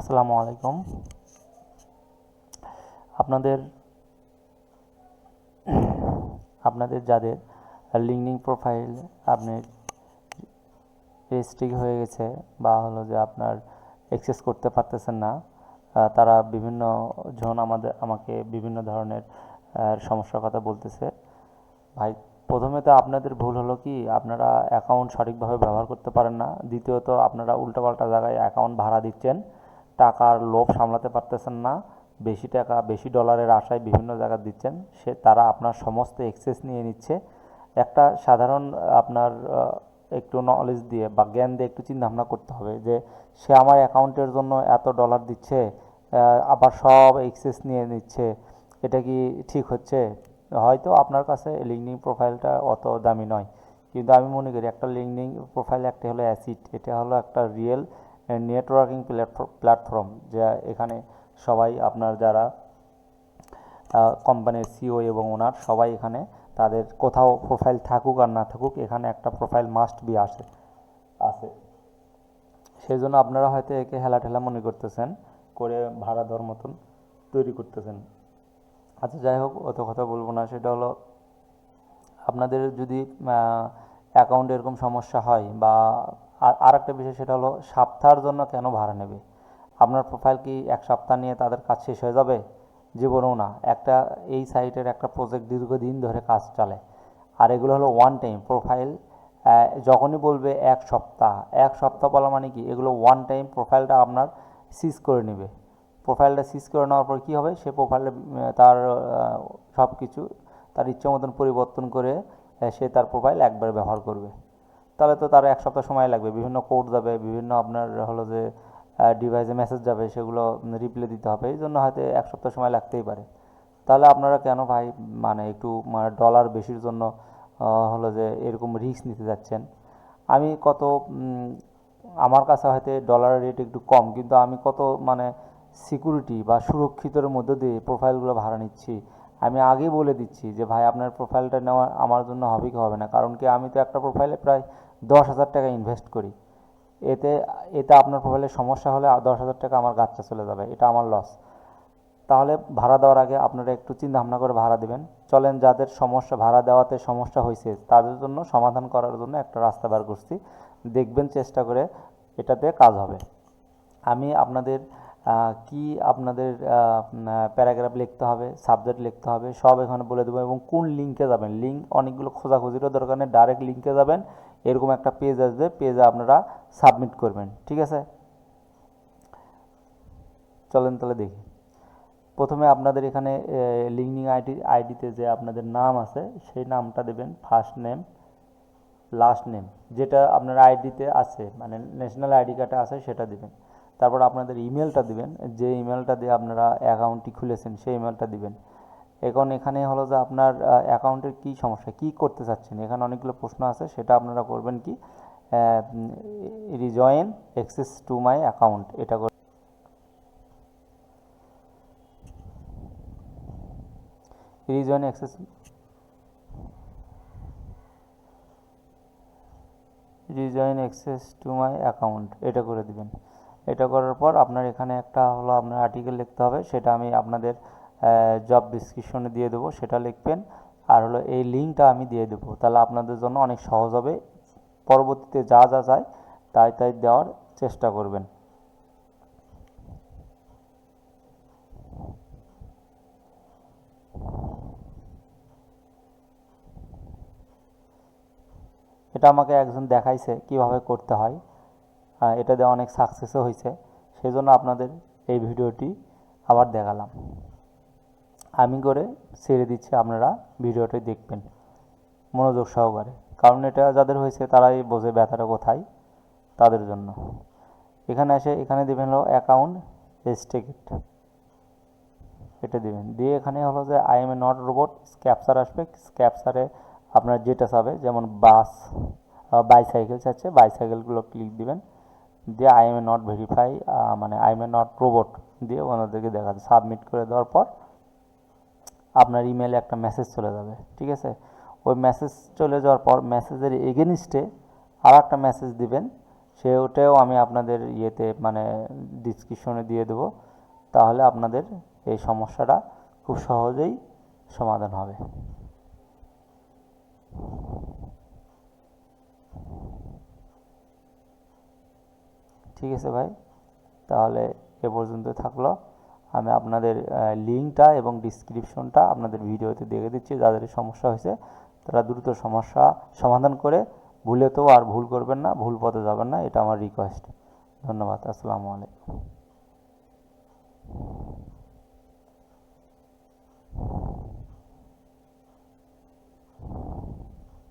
আসসালামু আলাইকুম। আপনাদের আপনাদের যাদের লিঙ্কডিং প্রোফাইল আপনি রেজিস্ট্রি হয়ে গেছে বা হলো যে আপনার অ্যাক্সেস করতে পারতেছেন না তারা বিভিন্ন জন আমাদের, আমাকে বিভিন্ন ধরনের সমস্যার কথা বলতেছে। ভাই, প্রথমে তো আপনাদের ভুল হলো কি, আপনারা অ্যাকাউন্ট সঠিকভাবে ব্যবহার করতে পারেন না। দ্বিতীয়ত, আপনারা উল্টোপাল্টা জায়গায় অ্যাকাউন্ট ভাড়া দিচ্ছেন। টাকার লোভ সামলাতে পারতেছেন না। বেশি টাকা, বেশি ডলারের আশায় বিভিন্ন জায়গায় দিচ্ছেন। সে, তারা আপনার সমস্ত এক্সেস নিয়ে নিচ্ছে। একটা সাধারণ, আপনার একটু নলেজ দিয়ে বা জ্ঞান দিয়ে একটু চিন্তা ভাবনা করতে হবে যে, সে আমার অ্যাকাউন্টের জন্য এত ডলার দিচ্ছে আবার সব এক্সেস নিয়ে নিচ্ছে। এটা কি ঠিক হচ্ছে? হয়তো আপনার কাছে লিঙ্কডিং প্রোফাইলটা অত দামি নয়। কিন্তু আমি মনে করি একটা লিঙ্কডিং প্রোফাইল একটা হলো অ্যাসিড এটা হলো একটা রিয়েল নেটওয়ার্কিং প্ল্যাটফর্ম যা এখানে সবাই আপনার যারা কোম্পানির সিও এবং ওনার সবাই এখানে তাদের কোথাও প্রোফাইল থাকুক আর না থাকুক, এখানে একটা প্রোফাইল মাস্ট বি আসে আছে সেই জন্য আপনারা হয়তো একে হেলা ঠেলা মনে করতেছেন, করে ভাড়া দেওয়ার মতন তৈরি করতেছেন। আচ্ছা যাই হোক, অত কথা বলব না, সেটা হলো আপনাদের যদি অ্যাকাউন্টে এরকম সমস্যা হয় বা আর আর একটা বিষয় সেটা হলো, সপ্তাহের জন্য কেন ভাড়া নেবে? আপনার প্রোফাইল কি এক সপ্তাহ নিয়ে তাদের কাজ শেষ হয়ে যাবে? জীবনেও না। একটা, এই সাইটের একটা প্রজেক্ট দীর্ঘদিন ধরে কাজ চলে। আর এগুলো হলো ওয়ান টাইম প্রোফাইল যখনই বলবে এক সপ্তাহ এক সপ্তাহ বলা মানে কি? এগুলো ওয়ান টাইম প্রোফাইলটা আপনার সিজ করে নেবে। প্রোফাইলটা সিজ করে নেওয়ার পর কী হবে? সে প্রোফাইলে তার সব কিছু তার ইচ্ছে মতন পরিবর্তন করে সে তার প্রোফাইল একবার ব্যবহার করবে। তাহলে তো তার এক সপ্তাহ সময় লাগবে। বিভিন্ন কোড যাবে, বিভিন্ন আপনার হলো যে ডিভাইসে মেসেজ যাবে, সেগুলো রিপ্লে দিতে হবে। এই জন্য হয়তো এক সপ্তাহ সময় লাগতেই পারে। তাহলে আপনারা কেন ভাই মানে একটু মানে ডলার বেশির জন্য হলো যে এরকম রিস্ক নিতে যাচ্ছেন? আমি কত আমার কাছে হয়তো ডলারের রেট একটু কম, কিন্তু আমি কত মানে সিকিউরিটি বা সুরক্ষিতর মধ্যে দিয়ে প্রোফাইলগুলো ভাড়া নিচ্ছি? আমি আগেই বলে দিচ্ছি যে, ভাই, আপনার প্রোফাইলটা নেওয়া আমার জন্য হবে কি হবে না? কারণ কি, আমি তো একটা প্রোফাইলে প্রায় দশ হাজার টাকা ইনভেস্ট করি। এতে এতে আপনার প্রোফাইলের সমস্যা হলে দশ হাজার টাকা আমার গাছটা চলে যাবে, এটা আমার লস তাহলে ভাড়া দেওয়ার আগে আপনারা একটু চিন্তা ভাবনা করে ভাড়া দেবেন। চলেন যাদের সমস্যা, ভাড়া দেওয়াতে সমস্যা হয়েছে তাদের জন্য সমাধান করার জন্য একটা রাস্তা বার করছি। দেখবেন চেষ্টা করে এটাতে কাজ হবে। আমি আপনাদের কি আপনাদের প্যারাগ্রাফ লিখতে হবে, সাবজেক্ট লিখতে হবে, সব এখানে বলে দেবো এবং কোন লিঙ্কে যাবেন? লিঙ্ক অনেকগুলো খোঁজাখুঁজিরও দরকার নেই ডাইরেক্ট লিঙ্কে যাবেন। এরকম একটা পেজ আসবে পেজে আপনারা সাবমিট করবেন, ঠিক আছে? চলেন তাহলে দেখি। প্রথমে আপনাদের এখানে লিঙ্কিং আইডি আইডিতে যে আপনাদের নাম আছে, সেই নামটা দেবেন ফার্স্ট নেম লাস্ট নেম যেটা আপনার আইডিতে আছে মানে ন্যাশনাল আইডি কার্ডে আছে, সেটা দিবেন। তারপর আপনাদের ইমেলটা দিবেন, যে ইমেলটা দিয়ে আপনারা অ্যাকাউন্টটি খুলেছেন, সেই ইমেলটা দিবেন। এখন এখানে হলো যে আপনার অ্যাকাউন্টের কী সমস্যা, কী করতে চাচ্ছেন? এখানে অনেকগুলো প্রশ্ন আছে, সেটা আপনারা করবেন কি? Regain access to my account এটা regain access regain access to my account এটা করে দিবেন। এটা করার পর আপনার এখানে একটা হলো আপনার আর্টিকেল লিখতে হবে, সেটা আমি আপনাদের জব ডিসক্রিপশনে দিয়ে দেবো, সেটা লিখবেন। আর হলো এই লিঙ্কটা আমি দিয়ে দেবো। তাহলে আপনাদের জন্য অনেক সহজ হবে। পরবর্তীতে যা যা চাই তাই তাই দেওয়ার চেষ্টা করবেন। এটা আমাকে একজন দেখাইছে কীভাবে করতে হয়। এটা দিয়ে অনেক সাকসেসও হয়েছে সেই জন্য আপনাদের এই ভিডিওটি আবার দেখালাম। আমি করে ছেড়ে দিচ্ছি আপনারা ভিডিওটি দেখবেন, মনোযোগ সহকারে। কারণ এটা যাদের হয়েছে তারাই বোঝে ব্যথাটা কোথায় তাদের জন্য। এখানে এসে এখানে দেবেন হলো অ্যাকাউন্ট রেস্ট্রিক্ট এটা দেবেন। দিয়ে এখানে হলো যে I am a not robot captcha আসবে। স্ক্যাপচারে আপনার যেটা চাবে, যেমন বাস বাইসাইকেল চাচ্ছে বাইসাইকেলগুলো ক্লিক দিবেন। দিয়ে I am a not verify মানে I am a not robot দিয়ে ওনাদেরকে দেখাচ্ছে সাবমিট করে দেওয়ার পর আপনার ইমেলে একটা মেসেজ চলে যাবে, ঠিক আছে? ওই মেসেজ চলে যাওয়ার পর মেসেজের এগেনিস্টে আর একটা মেসেজ দিবেন সেটাও আমি আপনাদের ইয়েতে মানে ডিসক্রিপশনে দিয়ে দেবো, তাহলে আপনাদের এই সমস্যাটা খুব সহজেই সমাধান হবে। ঠিক আছে ভাই, তাহলে এ পর্যন্ত থাকল। আমি আপনাদের লিঙ্কটা এবং ডিসক্রিপশনটা আপনাদের ভিডিওতে দেখে দিচ্ছি, যাদের সমস্যা হয়েছে, তারা দ্রুত সমস্যা সমাধান করে ভুলে তো আর ভুল করবেন না, ভুল পথে যাবেন না, এটা আমার রিকোয়েস্ট ধন্যবাদ, আসসালামু আলাইকুম।